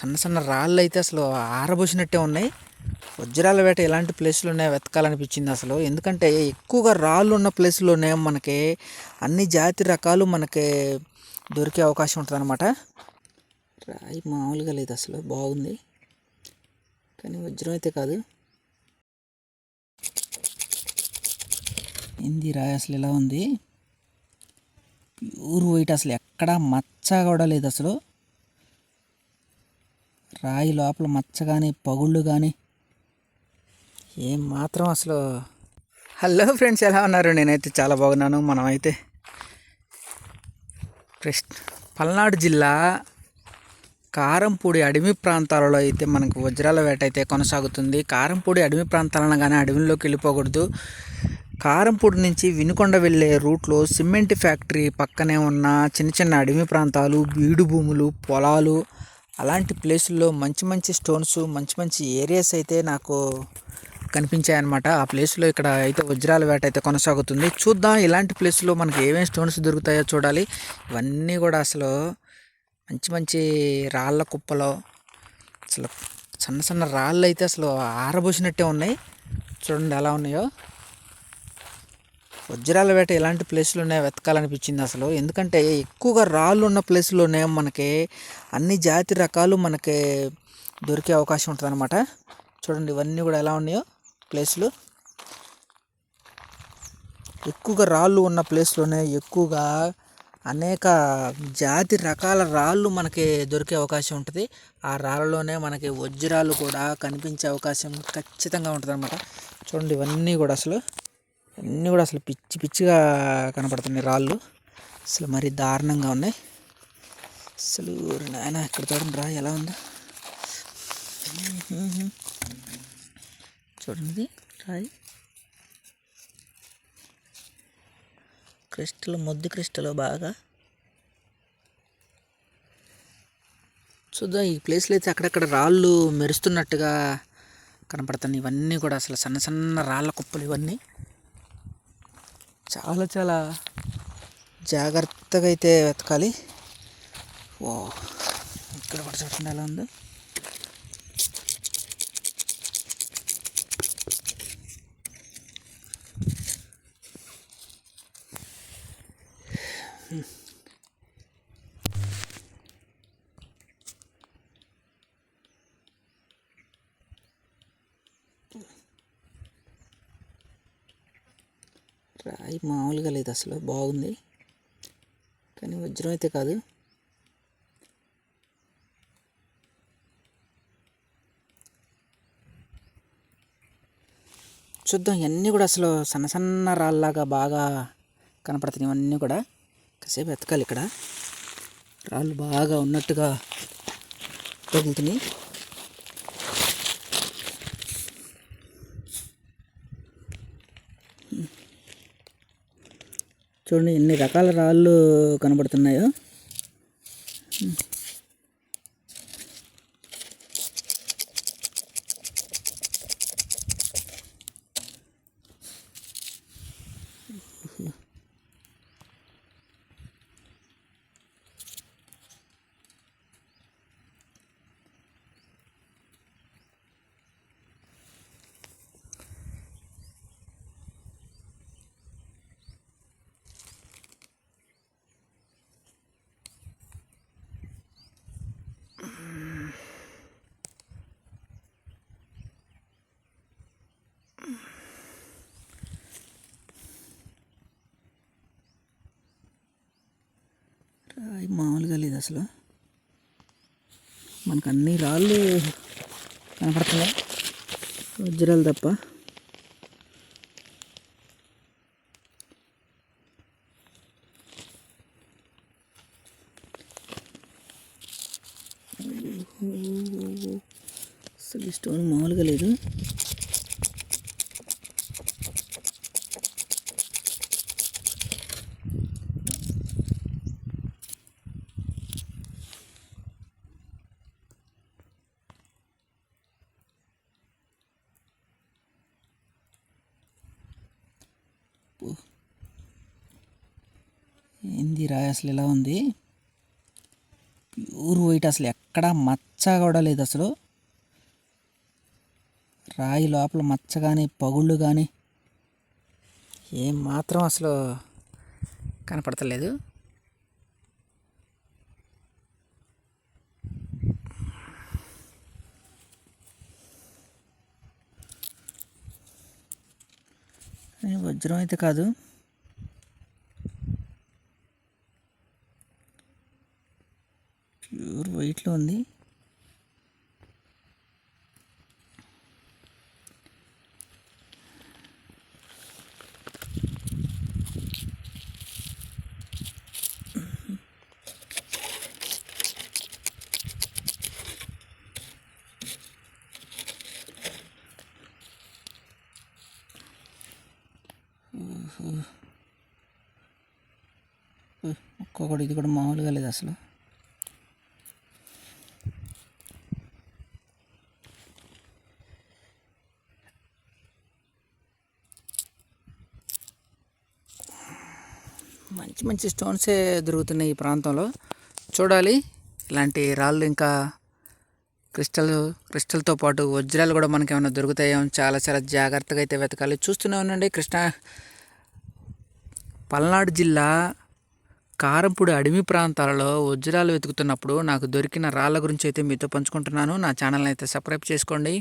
సన్న సన్న రాళ్ళు అయితే అసలు ఆరబోసినట్టే ఉన్నాయి. వజ్రాల వేట ఎలాంటి ప్లేస్లు ఉన్నాయో వెతకాలనిపించింది అసలు. ఎందుకంటే ఎక్కువగా రాళ్ళు ఉన్న ప్లేస్లోనే మనకి అన్ని జాతి రకాలు మనకి దొరికే అవకాశం ఉంటుంది అనమాట రాయి మామూలుగా లేదు అసలు బాగుంది. కానీ వజ్రం అయితే కాదు. ఏంది రాయి అసలు ఎలా ఉంది? ప్యూర్ వైట్ అసలు ఎక్కడా మచ్చ కూడా లేదు అసలు. రాయి లోపల మచ్చ కానీ పగుళ్ళు కానీ ఏం మాత్రం అసలు. హలో ఫ్రెండ్స్ ఎలా ఉన్నారు? నేనైతే చాలా బాగున్నాను. మనమైతే కృష్ణ పల్నాడు జిల్లా కారంపూడి అడవి ప్రాంతాలలో అయితే మనకు వజ్రాల వేట అయితే కొనసాగుతుంది. కారంపూడి అడవి ప్రాంతాలను కానీ అడవిలోకి వెళ్ళిపోకూడదు. కారంపూడి నుంచి వినుకొండ వెళ్ళే రూట్లో సిమెంట్ ఫ్యాక్టరీ పక్కనే ఉన్న చిన్న చిన్న అడవి ప్రాంతాలు బీడు భూములు పొలాలు అలాంటి ప్లేసుల్లో మంచి మంచి స్టోన్స్ మంచి మంచి ఏరియాస్ అయితే నాకు కనిపించాయన్నమాట. ఆ ప్లేస్లో ఇక్కడ అయితే వజ్రాల వేట అయితే కొనసాగుతుంది. చూద్దాం ఇలాంటి ప్లేస్లో మనకి ఏమేమి స్టోన్స్ దొరుకుతాయో చూడాలి. ఇవన్నీ కూడా అసలు మంచి మంచి రాళ్ళ కుప్పలో అసలు సన్న సన్న రాళ్ళు అయితే అసలు ఆరబోసినట్టే ఉన్నాయి. చూడండి ఎలా ఉన్నాయో. వజ్రాల వేట ఎలాంటి ప్లేస్లోనే వెతకాలనిపించింది అసలు. ఎందుకంటే ఎక్కువగా రాళ్ళు ఉన్న ప్లేస్లోనే మనకి అన్ని జాతి రకాలు మనకి దొరికే అవకాశం ఉంటుంది అనమాట చూడండి ఇవన్నీ కూడా ఎలా ఉన్నాయో ప్లేస్లు. ఎక్కువగా రాళ్ళు ఉన్న ప్లేస్లోనే ఎక్కువగా అనేక జాతి రకాల రాళ్ళు మనకి దొరికే అవకాశం ఉంటుంది. ఆ రాళ్ళలోనే మనకి వజ్రాలు కూడా కనిపించే అవకాశం ఖచ్చితంగా ఉంటుంది అనమాట చూడండి ఇవన్నీ కూడా అసలు. అన్నీ కూడా అసలు పిచ్చి పిచ్చిగా కనపడుతున్నాయి రాళ్ళు. అసలు మరీ దారుణంగా ఉన్నాయి. అసలు నాయన ఇక్కడ చూడండి రా ఎలా ఉందో. చూడండి రాయి. క్రిస్టల్ మొద్దు క్రిస్టల్ బాగా. చూద్దాం ఈ ప్లేస్లో అయితే అక్కడక్కడ రాళ్ళు మెరుస్తున్నట్టుగా కనపడుతున్నాయి. ఇవన్నీ కూడా అసలు సన్న సన్న రాళ్ళ కుప్పలు ఇవన్నీ. చాలా చాలా జాగ్రత్తగా అయితే వెతకాలి. ఓ ఇక్కడ కూడా చూడండి ఎలా ఉందో. రాయి మామూలుగా లేదు అసలు బాగుంది. కానీ వజ్రం అయితే కాదు. చూద్దాం ఇవన్నీ కూడా అసలు సన్న సన్న రాళ్ళలాగా బాగా కనపడుతున్నాయి ఇవన్నీ కూడా. కాసేపు ఎతకాలి ఇక్కడ. రాళ్ళు బాగా ఉన్నట్టుగా తగులుతున్నాయి. చూడండి ఎన్ని రకాల రాళ్ళు కనబడుతున్నాయో రాయి మామూలుగా లేదు అసలు. మనకు అన్ని రాళ్ళు కనపడుతున్నాయి. వజ్రాలు తప్ప. అసలు స్టోన్ మామూలుగా లేదు. ఏంది రాయి అసలు ఎలా ఉంది? ప్యూర్ వైట్ అసలు ఎక్కడ మచ్చ కూడా లేదు అసలు. రాయి లోపల మచ్చ కానీ పగుళ్ళు కానీ ఏం మాత్రం అసలు కనపడతలేదు. వజ్రం అయితే కాదు. ప్యూర్ వైట్లో ఉంది. ఒక్కొక్కటి ఇది కూడా మామూలుగా లేదు అసలు. మంచి మంచి స్టోన్సే దొరుకుతున్నాయి ఈ ప్రాంతంలో. చూడాలి ఇలాంటి రాళ్ళు ఇంకా క్రిస్టల్ క్రిస్టల్తో పాటు వజ్రాలు కూడా మనకి ఏమైనా దొరుకుతాయో చాలా చాలా జాగ్రత్తగా అయితే వెతకాలి. చూస్తూనే ఉండండి కృష్ణ పల్నాడు జిల్లా కారంపూడి అడవి ప్రాంతాలలో వజ్రాలు వెతుకుతున్నప్పుడు నాకు దొరికిన రాళ్ళ గురించి అయితే మీతో పంచుకుంటున్నాను. నా ఛానల్ని అయితే సబ్స్క్రైబ్ చేసుకోండి.